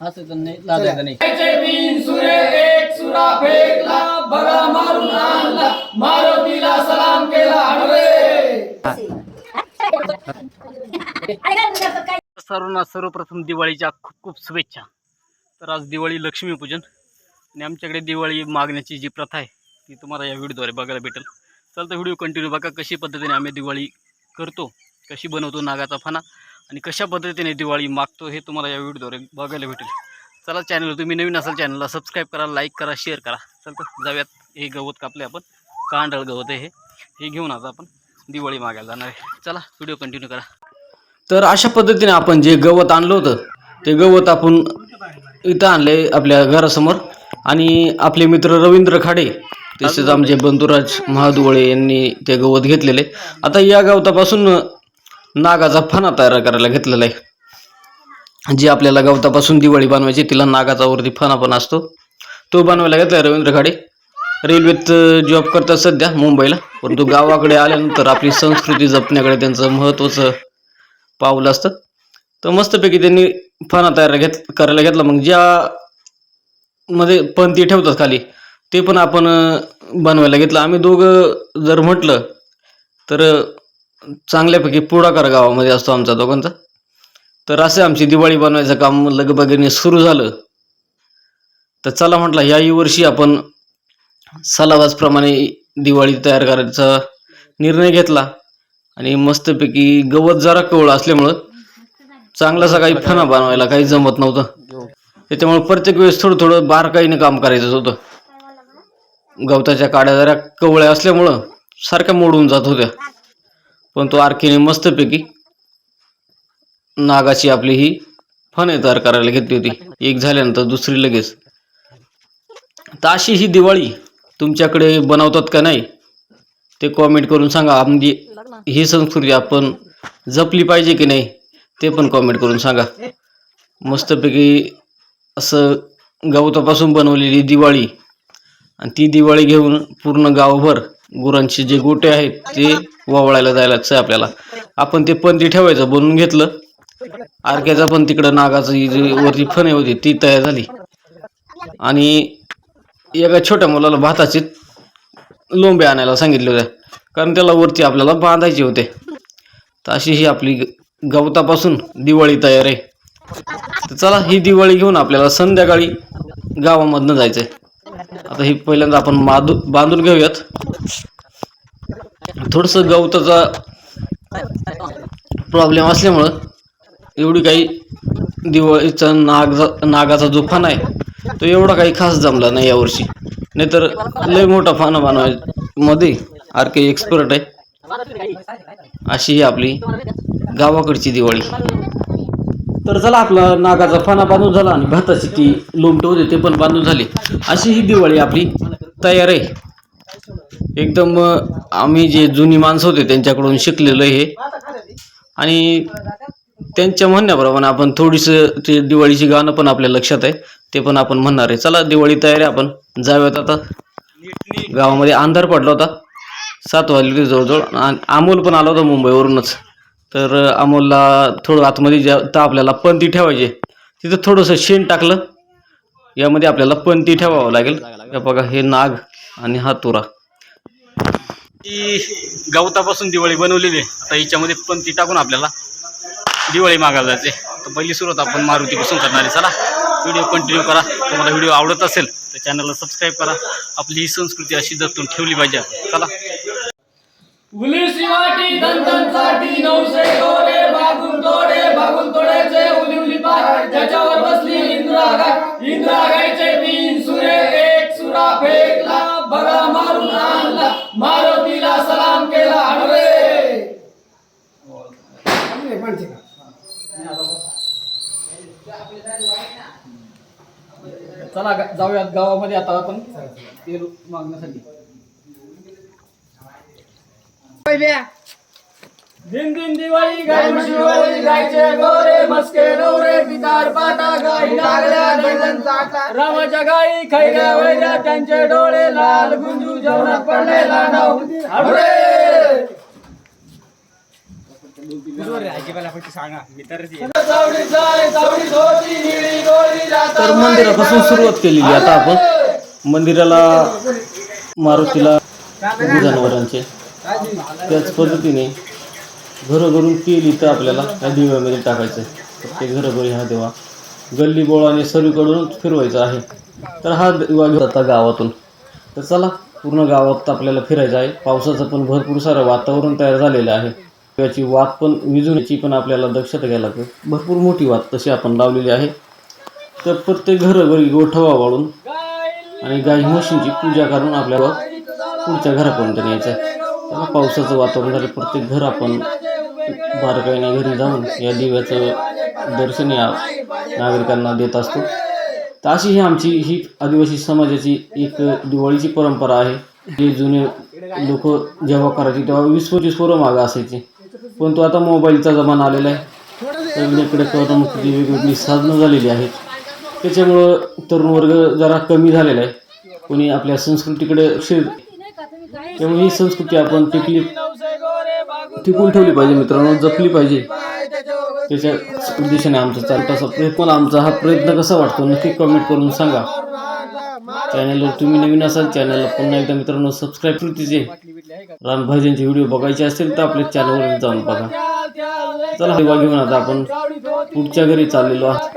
असं तर नाही लाजायचं नाही तीन सुरे एक सुरा फेकला बघा मारून आणला मारुतीला सलाम केला सर्वांना सर्वप्रथम दिवाळीच्या खूप खूप शुभेच्छा. तर आज दिवाळी लक्ष्मीपूजन आणि आमच्याकडे दिवाळी मागण्याची जी प्रथा आहे ती तुम्हाला या व्हिडिओद्वारे बघायला भेटेल. चल तर व्हिडिओ कंटिन्यू बघा कशी पद्धतीने आम्ही दिवाळी करतो. कशी बनवतो नागाचा फणा आणि कशा पद्धतीने दिवाळी मागतो हे तुम्हाला या व्हिडिओद्वारे बघायला भेटेल. चला चॅनल तुम्ही नवीन असाल चॅनलला सबस्क्राईब करा लाईक करा शेअर करा. चल तर जाऊयात. हे गवत कापले आपण. कांडळ गवत आहे हे. हे घेऊन आता आपण दिवाळी मागायला जाणार आहे. चला व्हिडिओ कंटिन्यू करा. तर अशा पद्धतीने आपण जे गवत आणलं होतं ते गवत आपण इथं आणले आपल्या घरासमोर. आणि आपले मित्र रवींद्र खाडे तसेच आमचे बंधुराज महादुवळे यांनी ते गवत घेतलेले. आता या गवतापासून नागाचा फणा तयार करायला घेतलेला आहे. जी आपल्याला गवतापासून दिवाळी बनवायची तिला नागाचा वरती फणा पण असतो. तो बनवायला घेतला रवींद्र खाडे. रेल्वेत जॉब करतात सध्या मुंबईला. परंतु गावाकडे आल्यानंतर आपली संस्कृती जपण्याकडे त्यांचं महत्त्वाचं पाऊल असतं. तर मस्तपैकी त्यांनी फणा तयार घेत करायला घेतला. मग ज्या मध्ये पंथी ठेवतात खाली ते पण आपण बनवायला घेतलं. आम्ही दोघं जर म्हटलं तर चांगल्यापैकी पुढाकार गावामध्ये असतो आमचा दोघांचा. तर असे आमची दिवाळी बनवायचं काम लगबगीने सुरू झालं. तर चला म्हटलं याही वर्षी आपण सलावाजप्रमाणे दिवाळी तयार करायचा निर्णय घेतला. आणि मस्तपैकी गवत जरा कवळ असल्यामुळं चांगलासा काही फणा बनवायला काही जमत नव्हतं. त्याच्यामुळे प्रत्येक वेळेस थोडं थोडं बारकाईने काम करायचं होतं. गवताच्या काड्या जरा कवळ्या असल्यामुळं सारख्या मोडून जात होत्या. पण तो आरखीने मस्तपैकी नागाची आपली ही फणे तयार करायला घेतली होती. एक झाल्यानंतर दुसरी लगेच. तर अशी ही दिवाळी तुमच्याकडे बनवतात का नाही ते कॉमेंट करून सांगा. म्हणजे ही संस्कृती आपण जपली पाहिजे की नाही ते पण कॉमेंट करून सांगा. मस्तपैकी असं गवतापासून बनवलेली दिवाळी. आणि ती दिवाळी घेऊन पूर्ण गावभर गुरांचे जे गोटे आहेत ते वावळायला जायलाच आहे आपल्याला. आपण ते पंथी ठेवायचं बनवून घेतलं. आरक्याचा पण तिकडं नागाचं ही जी वरती फणे होती ती तयार झाली. आणि एका छोट्या मुलाला भाताचे लोंबे आणायला सांगितले होते कारण त्याला वरती आपल्याला बांधायचे होते. तर अशी ही आपली गवतापासून दिवाळी तयार आहे. तर चला ही दिवाळी घेऊन आपल्याला संध्याकाळी गावामधनं जायचंय. आता ही पहिल्यांदा आपण माधू बांधून घेऊयात. थोडस गवताचा प्रॉब्लेम असल्यामुळं एवढी काही दिवाळीचा नाग नागाचा जो फाना आहे तो एवढा काही खास जमला नाही यावर्षी नाहीतर लय मोठा फाना बनवायमध्ये आर काही एक्सपर्ट आहे. अशी ही आपली गावाकडची दिवाळी. तर चला आपला नागाचा फाना बांधून झाला आणि भाताची ती लोमटे होते ते पण बांधून झाले. अशी ही दिवाळी आपली तयार आहे. एकदम आम्ही जे जुनी माणसं होते त्यांच्याकडून शिकलेलं हे. आणि त्यांच्या म्हणण्याप्रमाणे आपण थोडीसं ते दिवाळीची गाणं पण आपल्या लक्षात आहे. ते पण आपण म्हणणार आहे. चला दिवाळी तयारी आपण जाऊयात आता. गावामध्ये अंधार पडला होता. सात वाजले होते जवळजवळ. आणि अमोल पण आला होता मुंबईवरूनच. तर अमोलला थोडं आतमध्ये ज्या तर आपल्याला पंती ठेवायची तिथं थोडंसं शेण टाकलं. यामध्ये आपल्याला पंती ठेवावं लागेल. हे बघा हे नाग आणि हा तुरा. ती गवतापासून दिवाळी बनवलेली आहे. आता पण ती टाकून आपल्याला दिवाळी मागायला जायचे तर पहिली सुरुवात आपण मारुतीपासून करणार आहे. चला व्हिडिओ कंटिन्यू करा. तुम्हाला व्हिडिओ आवडत असेल तर चॅनलला सबस्क्राईब करा. आपली ही संस्कृती अशी जपून ठेवली पाहिजे. चला. ज्याच्यावर बसली इंद्रा गाय इंद्रा गायचे तीन सुरे एक सुरा फेकला बघा मारून आणला मारुतीला सलाम केला हडवे चला गा- जाऊयात गावामध्ये आता आपण. ते मागण्यासाठी. दिन दिन दिवाळी गाय दिवाळी गायचे गोरे मस्के नवरे पितार पाटा गाई लागल्या रामाच्या गाई खैऱ्या वैऱ्या त्यांचे डोळे लाल गुंजू जेवणात पडलेला नाव. तर मंदिरापासून सुरुवात केलेली आता आपण. मंदिराला मारुतीला जनावरांचे. त्याच पद्धतीने घरोघरून तेल इथं आपल्याला या दिव्यामध्ये टाकायचं आहे. प्रत्येक घरोघरी हा देवा गल्ली बोळाने सर्वीकडून फिरवायचा आहे. तर हा दिवा घेऊन आता गावातून. तर चला पूर्ण गावात आपल्याला फिरायचं आहे. पावसाचं पण भरपूर सारं वातावरण तयार झालेलं आहे. त्याची वात पण विजून पण आपल्याला दक्षता घ्यायला लागते. भरपूर मोठी वात तशी आपण लावलेली आहे. तर प्रत्येक घरोघरी गोठवा वाळून आणि गाई म्हशींची पूजा करून आपल्याला पुढच्या घरापर्यंत न्यायचं आहे. त्याला पावसाचं वातावरण झालं प्रत्येक घर आपण बारकाईने घरी जाऊन या दिव्याचं दर्शन या नागरिकांना देत असतो. तर अशी ही आमची ही आदिवासी समाजाची एक दिवाळीची परंपरा आहे. जे जुने लोक जेव्हा करायचे तेव्हा वीस पंचवीस पोरं मागं असायची. पण तो आता मोबाईलचा जमाना आलेला आहे. सगळीकडे करमणुकीची वेगवेगळी साधनं झालेली आहेत. त्याच्यामुळं तरुण वर्ग जरा कमी झालेला आहे. कोणी आपल्या संस्कृतीकडे शिर त्यामुळे ही संस्कृती आपण टिकली टिकून ठेवली पाहिजे मित्रांनो जपली पाहिजे. त्याच्या उद्देशाने आमचा चालत असा प्रयत्न आमचा हा प्रयत्न कसा वाटतो नक्की कमेंट करून सांगा. चॅनलवर तुम्ही नवीन असाल चॅनलला पुन्हा एकदा मित्रांनो सबस्क्राईब कृतीचे रामभाजींचे व्हिडिओ बघायचे असेल तर आपल्या चॅनलवर जाऊन बघा. चला हे घेऊन आता आपण पुढच्या घरी चाललेलो आहोत.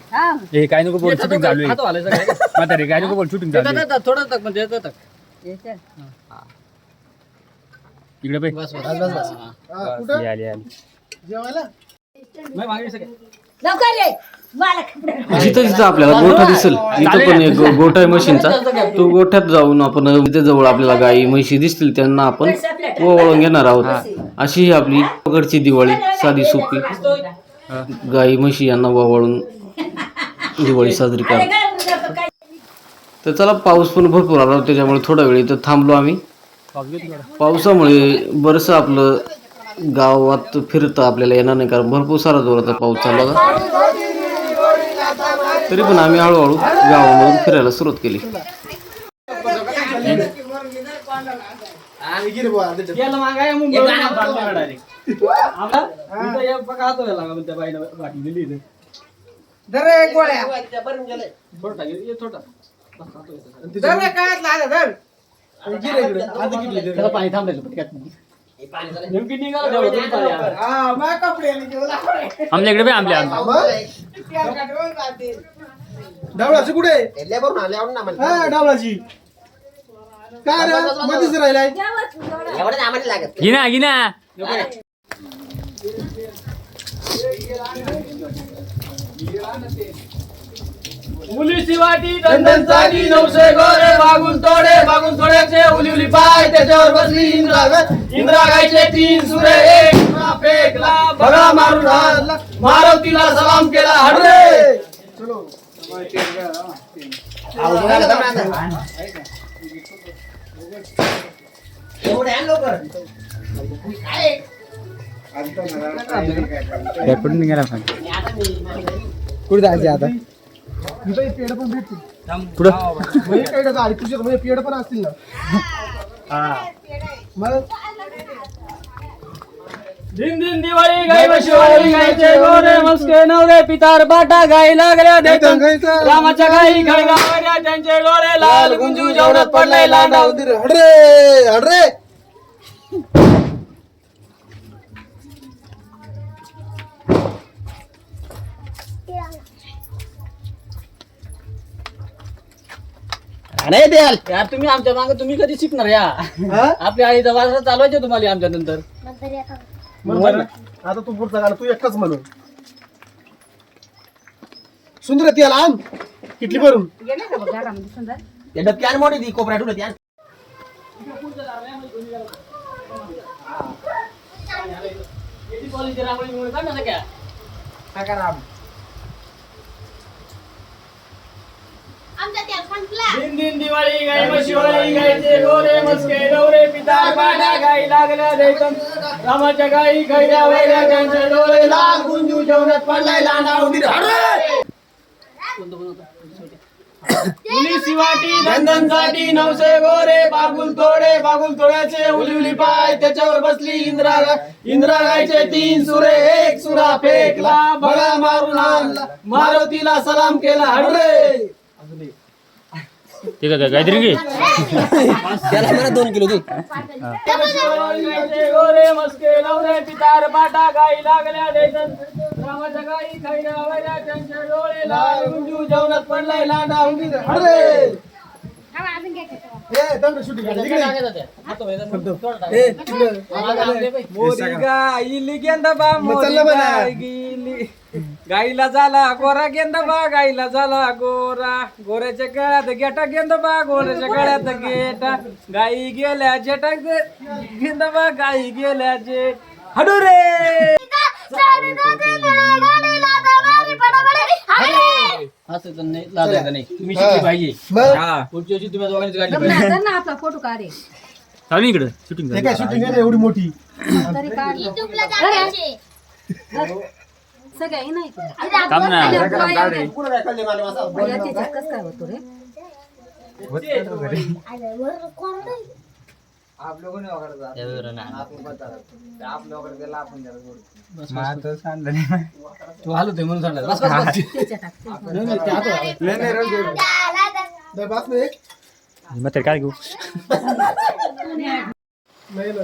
हा. हे काय नको बोल शूटिंग चालू आहे. म्हातारे काय नको बोल शूटिंग चालू आहे. थोडं तक म्हणजे येतं तक. येते. इकडे पे. बस बस. बस बस आली आली आली लवकर ये. मला कपडे जिथं जिथं आपल्याला गोठा दिसेल जिथं पण एक गोठा आहे म्हशींचा तो गोठ्यात जाऊन आपण तिथे जवळ आपल्याला गाई म्हशी दिसतील त्यांना आपण ओवाळून घेणार आहोत. अशी ही आपली पकडची दिवाळी साधी सोपी गाई म्हशी यांना ओवाळून दिवाळी साजरी करतात तर चला पाऊस पण भरपूर आला होता, त्याच्यामुळे थोडा वेळ इथं थांबलो आम्ही. पावसामुळे बरंचसं आपलं गावात फिरतं आपल्याला येणार नाही कारण भरपूर सारा जोराचा पाऊस चालू होता तरी पण आम्ही हळूहळू गावामधून फिरायला सुरुवात केली. पाणी थांबलं नेमकी निघाला आमच्या इकडे पे आमल्या डावळाची कुठे? लय भरून आले एवढं ना आम्हाला. हा डावळाची. काय रे? मध्येच राहिलाय. एवढं नाही आम्हाला लागत. गिना गिना मुलीची वाटी दंदन चाली नवसे गोरे बागून तोडे बागून तोड्याचे उली उली पाय त्याच्यावर बसली इंद्रा ग- इंद्रा गायचे तीन सुरे एक फेकला भगळा मारून. मारुतीला सलाम केला हडरे लवकर काय? कुठून निघाला पण कुठे जायचे आता? पेड पण भेटतील. म्हणजे म्हणजे पेड असतील ना? मग? दिन दिन दिवाळी गाय शिवाळी गायचे गोरे मस्के नवरे पितार बाटा गाई लागल्या गायचं. रामाच्या गाई खळगावल्या त्यांचे डोळे लाल गुंजू जेवणात पडलाय लांडा हडरे हडरे. नाही द्याल यार तुम्ही आमच्या मागे तुम्ही कधी शिकणार या? हा? आपल्या आईचा वाजता चालवायचे तुम्हाला आमच्या नंतर? म्हणून बरं. आता तू पुढचा गाणं तू एकटाच म्हणून. सुंदर त्याला आण. किटली भरून. गेले का बघ घरामध्ये सुंदर? मोठी ती कोपऱ्यात उडत आण. दिन दिन दिवाळी गाई म्हशी गायचे गाईचे गोरे मस्के डोरे पिता पाडा गाई लागल्या दैतम. रामाच्या गाई खैऱ्या वैऱ्या त्यांचे डोळे लाल गुंजू जेवणात पडलाय लांडा उंदीर. हरे! शिवाटी वाटी नवसे गोरे बागुल तोडे बागुल तोड्याचे उलिवली पाय त्याच्यावर बसली इंद्रा इंद्रा गायचे तीन सुरे एक सुरा फेकला बळा मारून मारुतीला सलाम केला. हडरे ते काय काहीतरी घे त्याला म्हणा दोन किलो दे गायचे गोरे मस्के नवरे पितार पाटा गाई लागल्या देतन रामाच्या गाई खैऱ्या वैऱ्या त्यांचे डोळे लाल गुंजू जेवणात पडलाय लांडा उंदीर हडरे हा, अजून घ्या त्याच्यावर. ए, दम रे, shooting काढ. इकडे. ए, तिकडे. मोरी गाईली मग चाललं म्हणा. गाय गेली गाईला झाला गोरा गेंदबा गाईला झाला गोरा. गोऱ्याच्या गळ्यात गेटा गेंदबा गोऱ्याच्या गळ्यात गेटा. गाई गेल्या जेटा गेंदबा गाई गेल्या जेट हडू रे! असं नाही लाजायचं नाही तुम्ही शिकली पाहिजे मग पुढच्या वर्षी तुम्ही दोघांनीच काढली गप्प पाहिजे. राहतं ना आपला फोटो काढे. चालू इकडे शूटिंग काय शूटिंग आहे ना एवढी मोठी? तरी सगळ्या नाही. थांब ना. या त्याच्यात कसं काय होतो रे? तू आलो ते म्हणून सांगला. बस दे, काय घेऊ? नाही ना.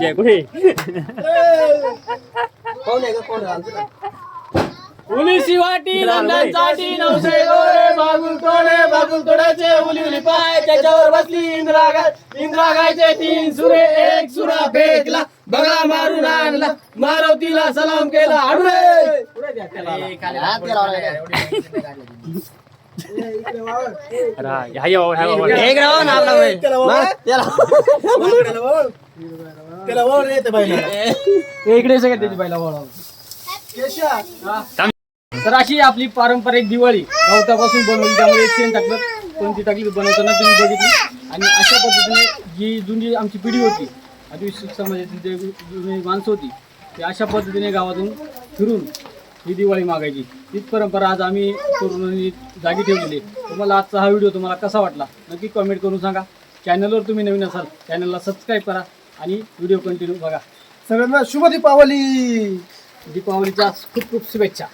जय कुठे कोण आहे ग, कोण आहे? काय? पोलिसी वाटी नवसे गोरे बागुल तोडे बागुल तोड्याचे उली उली पाय त्याच्यावर बसली इंद्रा गाय इंद्रा गायचे तीन सुरे एक सुरा फेकला बघा मारून आणला मारुतीला सलाम केला त्याला. हात गेला वाला काय? अरे एक राव ना आपला. मग त्याला त्याला वळ. रे ते इकडे सगळं त्याची बायला वळावं. तर अशी आपली पारंपरिक दिवाळी. गवतापासून बनवली त्यामुळे शेण टाकलं. कोणती टाकली बनवताना तुम्ही बघितली. आणि अशा पद्धतीने जी जुनी आमची पिढी होती आदिवासी समाजातील जे जुनी माणसं होती ते अशा पद्धतीने गावातून फिरून ही दिवाळी मागायची. तीच परंपरा आज आम्ही तरुणांनी जागी ठेवलेली आहे. तुम्हाला आजचा हा व्हिडिओ तुम्हाला कसा वाटला? नक्की कमेंट करून सांगा. चॅनलवर तुम्ही नवीन असाल चॅनलला सबस्क्राईब करा. आणि व्हिडिओ कंटिन्यू बघा. सगळ्यांना शुभ दीपावली. दीपावलीच्या खूप खूप शुभेच्छा.